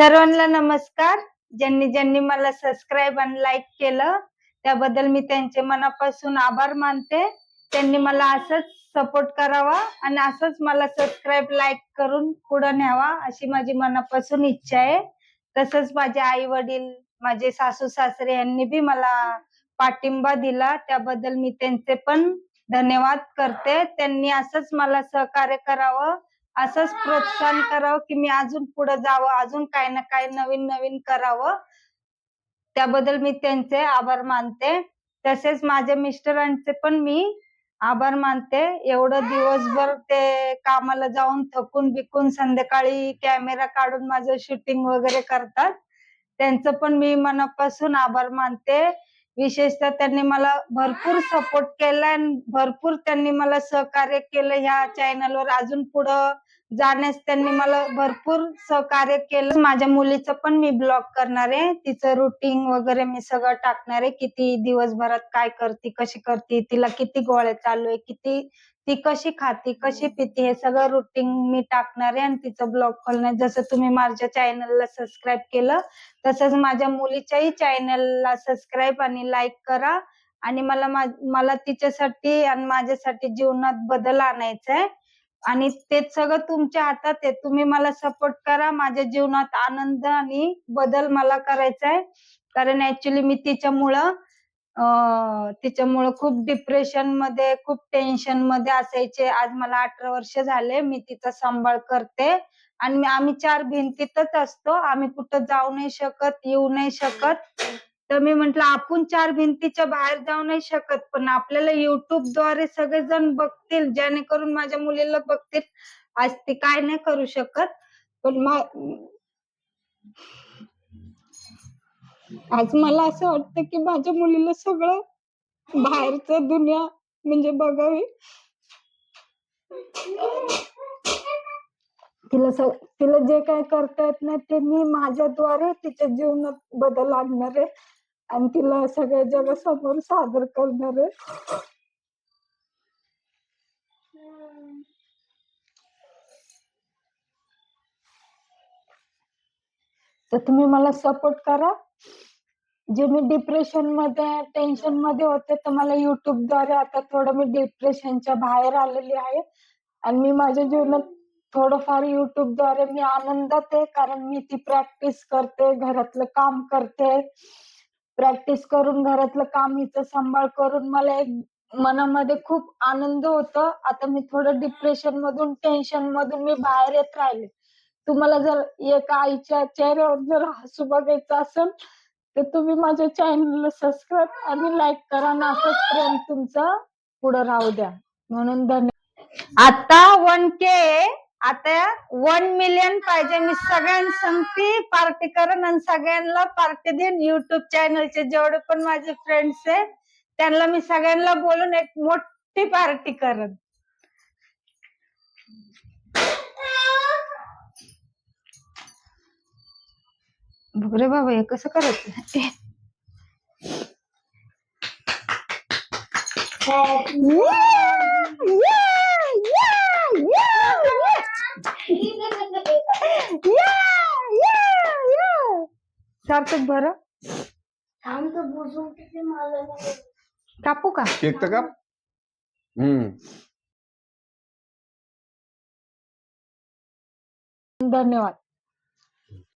सर्वांना नमस्कार. ज्यांनी ज्यांनी मला सबस्क्राईब आणि लाईक केलं त्याबद्दल मी त्यांचे मनापासून आभार मानते. त्यांनी मला असंच सपोर्ट करावा आणि असंच मला सबस्क्राईब लाईक करून पुढे न्यावा अशी माझी मनापासून इच्छा आहे. तसंच माझे आई वडील माझे सासू सासरे यांनी बी मला पाठिंबा दिला. त्याबद्दल मी त्यांचे पण धन्यवाद करते. त्यांनी असंच मला सहकार्य करावं असंच प्रोत्साहन करावं की मी अजून पुढे जावं अजून काय ना काय नवीन नवीन करावं. त्याबद्दल मी त्यांचे आभार मानते. तसेच माझ्या मिस्टरांचे पण मी आभार मानते. एवढं दिवसभर ते कामाला जाऊन थकून बिकून संध्याकाळी कॅमेरा काढून माझं शूटिंग वगैरे करतात. त्यांचं पण मी मनापासून आभार मानते. विशेषतः त्यांनी मला भरपूर सपोर्ट केला आणि भरपूर त्यांनी मला सहकार्य केलं ह्या चॅनलवर अजून पुढं जाण्यास त्यांनी मला भरपूर सहकार्य केलं. माझ्या मुलीचं पण मी ब्लॉग करणार आहे. तिचं रुटीन वगैरे मी सगळं टाकणार आहे. किती दिवसभरात काय करते कशी करते तिला किती गोळ्या चालू आहे किती ती कशी खाती कशी पिती हे सगळं रुटीन मी टाकणार आहे आणि तिचं ब्लॉग खोलणार. जसं तुम्ही माझ्या चॅनलला सबस्क्राईब केलं तसंच माझ्या मुलीच्याही चॅनलला सबस्क्राईब आणि लाईक करा. आणि मला मला तिच्यासाठी आणि माझ्यासाठी जीवनात बदल आणायचा आहे. आणि ते सगळं तुमच्या हातात आहे. तुम्ही मला सपोर्ट करा. माझ्या जीवनात आनंद आणि बदल मला करायचा आहे कारण ऍक्च्युली मी तिच्यामुळं तिच्यामुळं खूप डिप्रेशनमध्ये खूप टेन्शनमध्ये असायचे. आज मला अठरा वर्ष झाले. मी तिचा सांभाळ करते. आणि आम्ही चार भिंतीतच असतो. आम्ही कुठं जाऊ नाही शकत येऊ नाही शकत. तर मी म्हंटल आपण चार भिंतीच्या बाहेर जाऊ नाही शकत पण आपल्याला युट्यूबद्वारे सगळेजण बघतील जेणेकरून माझ्या मुलीला बघतील. आज ती काय नाही करू शकत पण आज मला असं वाटतं की माझ्या मुलीला सगळं बाहेरचं दुनिया म्हणजे बघावी. तिला तिला जे काय करता येत नाही ते मी माझ्याद्वारे तिच्या जीवनात बदल आणणार आहे. आणि तिला सगळ्या जगासमोर सादर करणार आहे. तर तुम्ही मला सपोर्ट करा. जे मी डिप्रेशनमध्ये टेन्शनमध्ये होते तर मला युट्यूबद्वारे आता थोडं मी डिप्रेशनच्या बाहेर आलेली आहे. आणि मी माझ्या जीवनात थोडंफार युट्यूबद्वारे मी आनंदात आहे कारण मी ती प्रॅक्टिस करते घरातलं काम करते. प्रॅक्टिस करून घरातलं काम हिचं सांभाळ करून मला एक मनामध्ये खूप आनंद होतो. आता मी थोडं डिप्रेशन मधून टेन्शन मधून मी बाहेर येत राहिले. तुम्हाला जर एका आईच्या चेहऱ्यावर जर हसू बघायचं असेल तर तुम्ही माझ्या चॅनलला सबस्क्राईब आणि लाईक करा. ना असंच प्रेम तुमचं पुढे राहू द्या. म्हणून धन्यवाद आता वन के आता वन मिलियन पाहिजे. मी सगळ्यांसंगती पार्टी करेन आणि सगळ्यांना पार्टी देईन युट्यूब चॅनलचे जेवढे पण माझे फ्रेंड्स आहेत त्यांना मी सगळ्यांना बोलून एक मोठी पार्टी करत बघ रे बाबा हे कसं करायचं सार्थक बरं. कापू का? केक तर का हम्म. धन्यवाद.